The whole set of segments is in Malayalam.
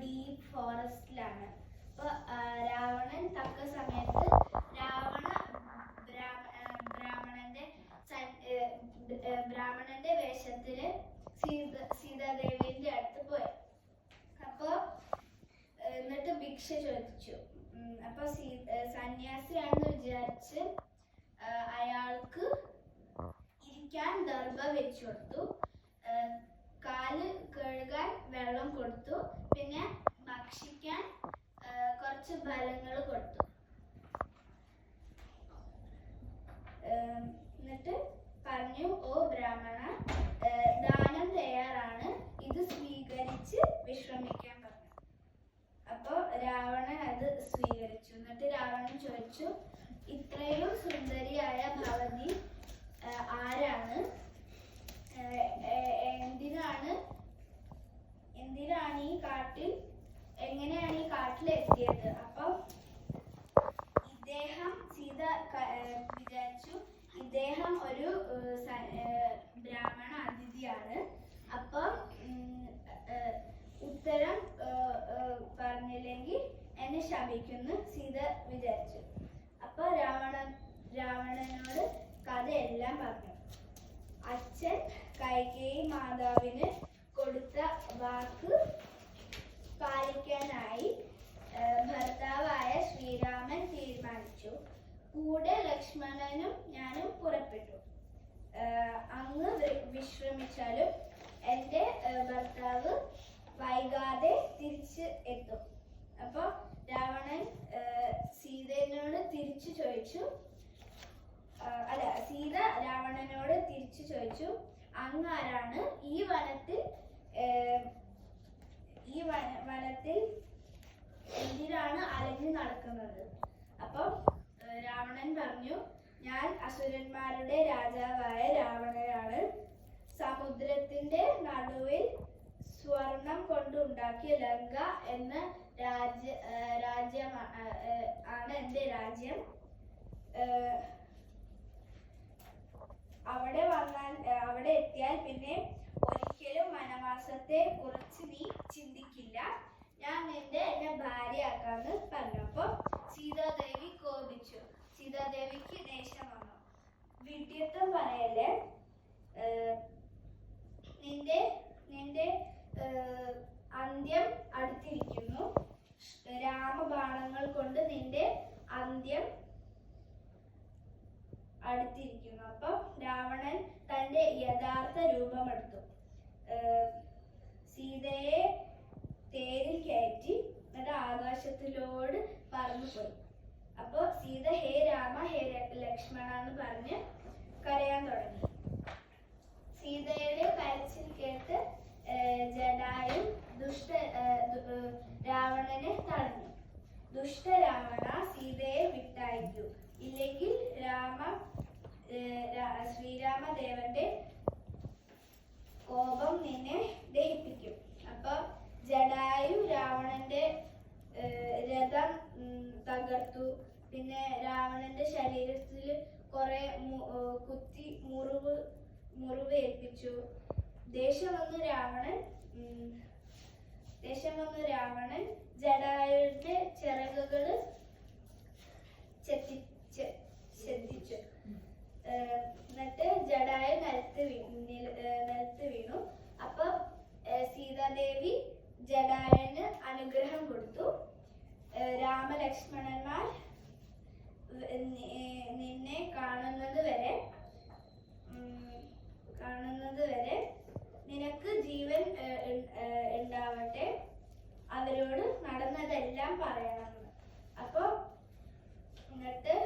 ഡീപ്പ് ഫോറസ്റ്റിലാണ്. അപ്പൊ രാവണൻ തക്ക സമയത്ത് രാവണ ബ്രാഹ്മണന്റെ ബ്രാഹ്മണന്റെ വേഷത്തിൽ സീത സീതാദേവിന്റെ അടുത്ത് പോയി. അപ്പൊ എന്നിട്ട് ഭിക്ഷ ചോദിച്ചു. അപ്പൊ സീ സന്യാസിയാണെന്ന് വിചാരിച്ച് അയാൾക്ക് ഇരിക്കാൻ ദർഭ വെച്ചു കൊടുത്തു വെള്ളം കൊടുത്തു. പിന്നെ ഭക്ഷിക്കാൻ കുറച്ച് ഫലങ്ങൾ കൊടുത്തു. എന്നിട്ട് പറഞ്ഞു ഓ ബ്രാഹ്മണ ദാനം തയ്യാറാണ്. ഇത് സ്വീകരിച്ച് വിശ്രമിക്കാൻ പറഞ്ഞു. അപ്പോൾ രാവണൻ അത് സ്വീകരിച്ചു. എന്നിട്ട് രാവണൻ ചോദിച്ചു ഇത്രയും സുന്ദരിയായ ഭവതി ആരാണ്? ബ്രാഹ്മണ അതിഥിയാണ്. അപ്പം ഉത്തരം പറഞ്ഞില്ലെങ്കിൽ എന്നെ ശപിക്കുന്നു. സീത വിചാരിച്ചു. അപ്പൊ രാവണൻ രാവണനോട് കഥയെല്ലാം പറഞ്ഞു. അച്ഛൻ കൈകേയി മാതാവിന് കൊടുത്ത വാക്ക് പാലിക്കാനായി ഭർത്താവായ ശ്രീരാമൻ തീരുമാനിച്ചു. കൂടെ ലക്ഷ്മണനും ഞാനും പുറപ്പെട്ടു. അങ്ങ് വിശ്രമിച്ചാലും എന്റെ ഭർത്താവ് വൈകാതെ തിരിച്ച് എത്തും. അപ്പോൾ രാവണൻ സീതയോട് തിരിച്ചു ചോദിച്ചു. അല്ല സീത രാവണനോട് തിരിച്ചു ചോദിച്ചു അങ്ങാരാണ് ഈ വനത്തിൽ ഈ വനത്തിൽ എന്തിനാണ് അലഞ്ഞു നടക്കുന്നത്? അപ്പം രാവണൻ പറഞ്ഞു ഞാൻ അസുരന്മാരുടെ രാജാവായ രാവണനാണ്. സമുദ്രത്തിന്റെ നടുവിൽ സ്വർണം കൊണ്ടുണ്ടാക്കിയ ലങ്ക എന്ന രാജ്യ രാജ്യം ആണ് എന്റെ രാജ്യം. അവിടെ വന്നാൽ അവിടെ എത്തിയാൽ പിന്നെ ഒരിക്കലും വനവാസത്തെ കുറിച്ച് നീ ചിന്തിക്കില്ല. ഞാൻ നിന്റെ എന്നെ ഭാര്യയാക്കാന്ന് പറഞ്ഞു അപ്പൊ സീതാദേവി കോപിച്ചു. ദേഷ്യം വന്നു വിഡ്ഢിത്തം പറയല്ലേ നിന്റെ നിന്റെ അന്ത്യം അടുത്തിരിക്കുന്നു. രാമബാണങ്ങൾ കൊണ്ട് നിന്റെ അന്ത്യം അടുത്തിരിക്കുന്നു. അപ്പം രാവണൻ തന്റെ യഥാർത്ഥ രൂപമെടുത്തു. സീതയെ എന്ന് പറഞ്ഞ് കരയാൻ തുടങ്ങി. കുത്തി മുറിവ് മുറിവ് ഏൽപ്പിച്ചു. ദേഷ്യം വന്ന് രാവണൻ ദേഷ്യം വന്ന് രാവണൻ ജടായുവിന്റെ ചിറകുകൾ ചെത്തി ചെത്തിച്ചു. എന്നിട്ട് ജടായു നിലത്ത് നിലത്ത് വീണു. അപ്പൊ സീതാദേവി ജടായുവിന് അനുഗ്രഹം കൊടുത്തു. രാമലക്ഷ്മണന്മാർ നിന്നെ ഉം, കാണുന്നത് വരെ നിനക്ക് ജീവൻ ഉണ്ടാവട്ടെ. അവരോട് നടന്നതെല്ലാം പറയണമെന്ന് അപ്പൊ എന്നിട്ട്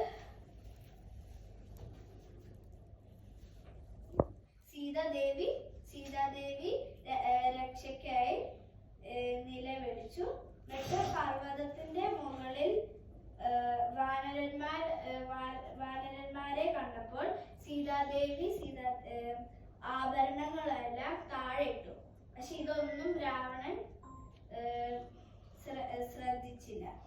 സീതാദേവി സീതാദേവി ശ്രദ്ധിച്ചില്ല.